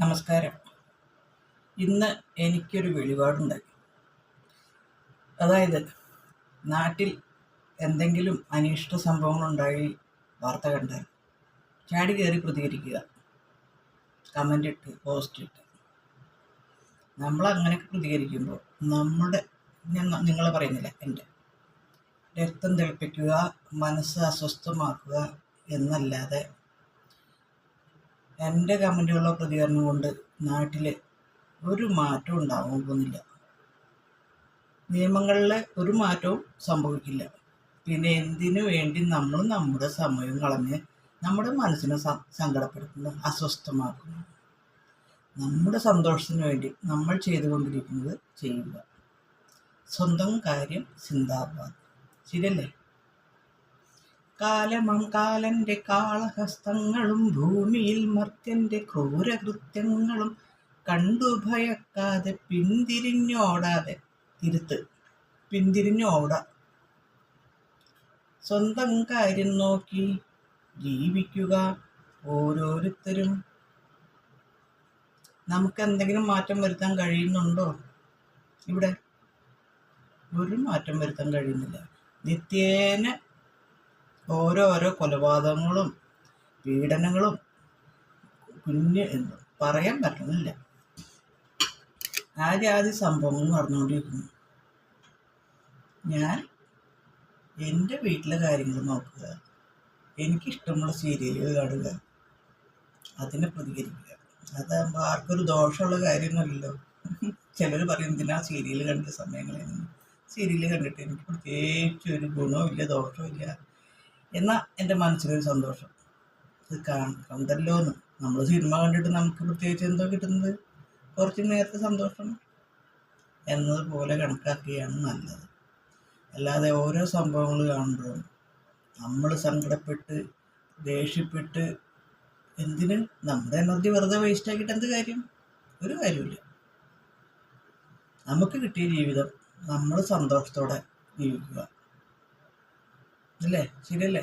നമസ്കാരം. ഇന്ന് എനിക്കൊരു വെളിപാടുണ്ടായി. അതായത് നാട്ടിൽ എന്തെങ്കിലും അനിഷ്ട സംഭവങ്ങളുണ്ടായി വാർത്ത കണ്ടാൽ ചാടി കയറി പ്രതികരിക്കുക. കമന്റ് ഇട്ട് പോസ്റ്റ് ഇട്ട്. നമ്മളങ്ങനെ പ്രതികരിക്കുമ്പോൾ നമ്മുടെ ഞാൻ നിങ്ങൾ പറയുന്നില്ല എന്റെ. രക്തം തിളപ്പിക്കുക മനസ്സ് അസ്വസ്ഥമാക്കുക എന്നല്ലാതെ എന്റെ കമന്റുകളോ പ്രതികരണം കൊണ്ട് നാട്ടിൽ ഒരു മാറ്റവും ഉണ്ടാവാൻ പോകുന്നില്ല. നിയമങ്ങളിൽ ഒരു മാറ്റവും സംഭവിക്കില്ല. പിന്നെ എന്തിനു വേണ്ടി നമ്മൾ നമ്മുടെ സമയം കളഞ്ഞ് നമ്മുടെ മനസ്സിനെ സങ്കടപ്പെടുത്തുന്നു അസ്വസ്ഥമാക്കുന്നു. നമ്മുടെ സന്തോഷത്തിന് വേണ്ടി നമ്മൾ ചെയ്തുകൊണ്ടിരിക്കുന്നത് ചെയ്യുക. സ്വന്തം കാര്യം സിന്ദാബാദ് ശരിയല്ലേ കാലമം കാലന്റെ കാളഹസ്തങ്ങളും ഭൂമിയിൽ മർത്യന്റെ ക്രൂരകൃത്യങ്ങളും കണ്ടു ഭയക്കാതെ പിന്തിരിഞ്ഞോടാതെ. തിരുത്ത്. പിന്തിരിഞ്ഞോട. സ്വന്തം കാര്യം നോക്കി ജീവിക്കുക ഓരോരുത്തരും. നമുക്ക് എന്തെങ്കിലും മാറ്റം വരുത്താൻ കഴിയുന്നുണ്ടോ? ഇവിടെ? ഒരു മാറ്റം വരുത്താൻ കഴിയുന്നില്ല. നിത്യേന ഓരോരോ കൊലപാതകങ്ങളും പീഡനങ്ങളും കുഞ്ഞ് എന്ന് പറയാൻ പറ്റുന്നില്ല. ആ ജാതി സംഭവങ്ങൾ നടന്നുകൊണ്ടിരിക്കുന്നു ഞാൻ എന്റെ വീട്ടിലെ കാര്യങ്ങൾ നോക്കുക. എനിക്കിഷ്ടമുള്ള സീരിയലുകൾ കാണുക. അതിനെ പ്രതികരിക്കുക. അതാകുമ്പോൾ ആർക്കൊരു ദോഷമുള്ള കാര്യമൊന്നുമല്ലല്ലോ. ചിലർ പറയും എന്തിനാ സീരിയൽ കണ്ട സമയങ്ങളിൽ സീരിയൽ കണ്ടിട്ട് എനിക്ക് പ്രത്യേകിച്ച് ഒരു ഗുണവും ഇല്ല ദോഷവും ഇല്ല എന്നാൽ എന്റെ മനസ്സിലൊരു സന്തോഷം. ഇത് കാണ കണ്ടല്ലോ എന്ന്. നമ്മൾ സിനിമ കണ്ടിട്ട് നമുക്ക് പ്രത്യേകിച്ച് എന്തോ കിട്ടുന്നത്? കുറച്ച് നേരത്തെ സന്തോഷം എന്നതുപോലെ കണക്കാക്കുകയാണ് നല്ലത്. അല്ലാതെ ഓരോ സംഭവങ്ങൾ കാണുമ്പോഴും നമ്മൾ സങ്കടപ്പെട്ട് ദേഷ്യപ്പെട്ട് എന്തിന്? നമ്മുടെ എനർജി വെറുതെ വേസ്റ്റ് ആക്കിയിട്ട് എന്ത് കാര്യം? ഒരു കാര്യമില്ല നമുക്ക് കിട്ടിയ ജീവിതം നമ്മൾ സന്തോഷത്തോടെ ജീവിക്കുക. അല്ലേ? ശരിയല്ലേ?